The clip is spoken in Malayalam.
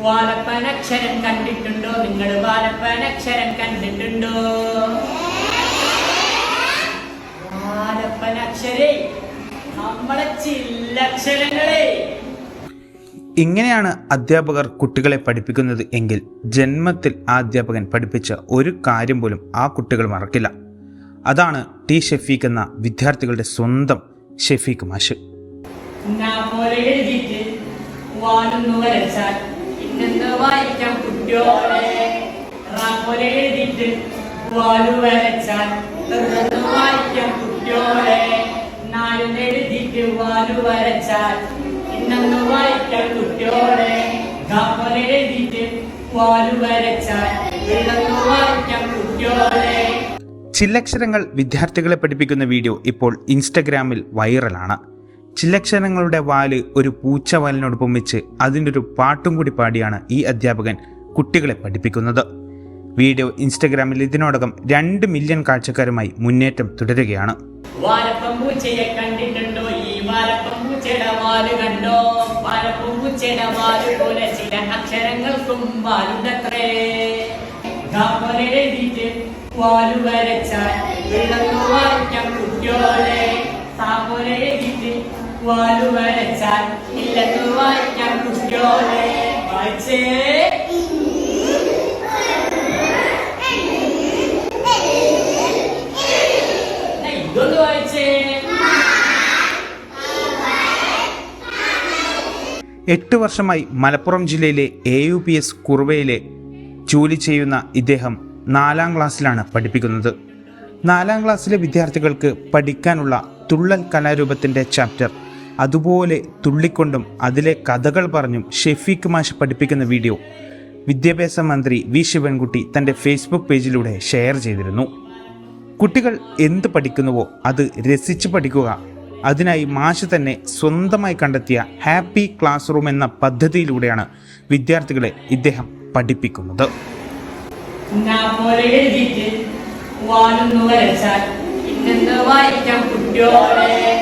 വാലപ്പനക്ഷരം കണ്ടിട്ടുണ്ടോ? നിങ്ങൾ വാലപ്പനക്ഷരം കണ്ടിട്ടുണ്ടോ? വാലപ്പനക്ഷരേ നമ്മളെ ചില്ലക്ഷരങ്ങളെ. ഇങ്ങനെയാണ് അധ്യാപകർ കുട്ടികളെ പഠിപ്പിക്കുന്നത് എങ്കിൽ ജന്മത്തിൽ ആ അധ്യാപകൻ പഠിപ്പിച്ച ഒരു കാര്യം പോലും ആ കുട്ടികൾ മറക്കില്ല. അതാണ് ടി ഷെഫീഖ് എന്ന വിദ്യാർത്ഥികളുടെ സ്വന്തം ഷെഫീഖ് മാഷ്. പോലെ എഴുതിയിട്ട് വരച്ചാൽ ഇന്നെന്ന് വായിക്കാം കുട്ടിയോടെ റാ പോലെ എഴുതിയിട്ട് വാലു വരച്ചാൽ വായിക്കാം കുട്ടിയോടെ നാലെഴുതിട്ട് വാലു വരച്ചാൽ ഇന്നു വായിക്കാം കുട്ടിയോടെ ഗാ വാലു വരച്ചാൽ ഇന്നു വായിക്കാം ചില്ലക്ഷരങ്ങൾ വിദ്യാർത്ഥികളെ പഠിപ്പിക്കുന്ന വീഡിയോ ഇപ്പോൾ ഇൻസ്റ്റഗ്രാമിൽ വൈറലാണ്. ചില്ലക്ഷരങ്ങളുടെ വാൽ ഒരു പൂച്ചവാലിനോടൊപ്പം വെച്ച് അതിന്റെ ഒരു പാട്ടും കൂടി പാടിയാണ് ഈ അധ്യാപകൻ കുട്ടികളെ പഠിപ്പിക്കുന്നത്. വീഡിയോ ഇൻസ്റ്റഗ്രാമിൽ ഇതിനോടകം രണ്ട് മില്യൺ കാഴ്ചക്കാരുമായി മുന്നേറ്റം തുടരുകയാണ്. വാൽ കണ്ടോ? വാലപ്പം എട്ട് വർഷമായി മലപ്പുറം ജില്ലയിലെ എ യു പി എസ് കുറുവയിലെ ജോലി ചെയ്യുന്ന ഇദ്ദേഹം നാലാം ക്ലാസ്സിലാണ് പഠിപ്പിക്കുന്നത്. നാലാം ക്ലാസ്സിലെ വിദ്യാർത്ഥികൾക്ക് പഠിക്കാനുള്ള തുള്ളൽ കലാരൂപത്തിന്റെ ചാപ്റ്റർ അതുപോലെ തുള്ളിക്കൊണ്ടും അതിലെ കഥകൾ പറഞ്ഞും ഷെഫീഖ് മാഷ് പഠിപ്പിക്കുന്ന വീഡിയോ വിദ്യാഭ്യാസ മന്ത്രി വി ശിവൻകുട്ടി തന്റെ ഫേസ്ബുക്ക് പേജിലൂടെ ഷെയർ ചെയ്തിരുന്നു. കുട്ടികൾ എന്ത് പഠിക്കുന്നുവോ അത് രസിച്ച് പഠിക്കുക. അതിനായി മാഷ് തന്നെ സ്വന്തമായി കണ്ടെത്തിയ ഹാപ്പി ക്ലാസ് റൂം എന്ന പദ്ധതിയിലൂടെയാണ് വിദ്യാർത്ഥികളെ ഇദ്ദേഹം പഠിപ്പിക്കുന്നത്. വായിക്കാം കുട്ടിയോടെ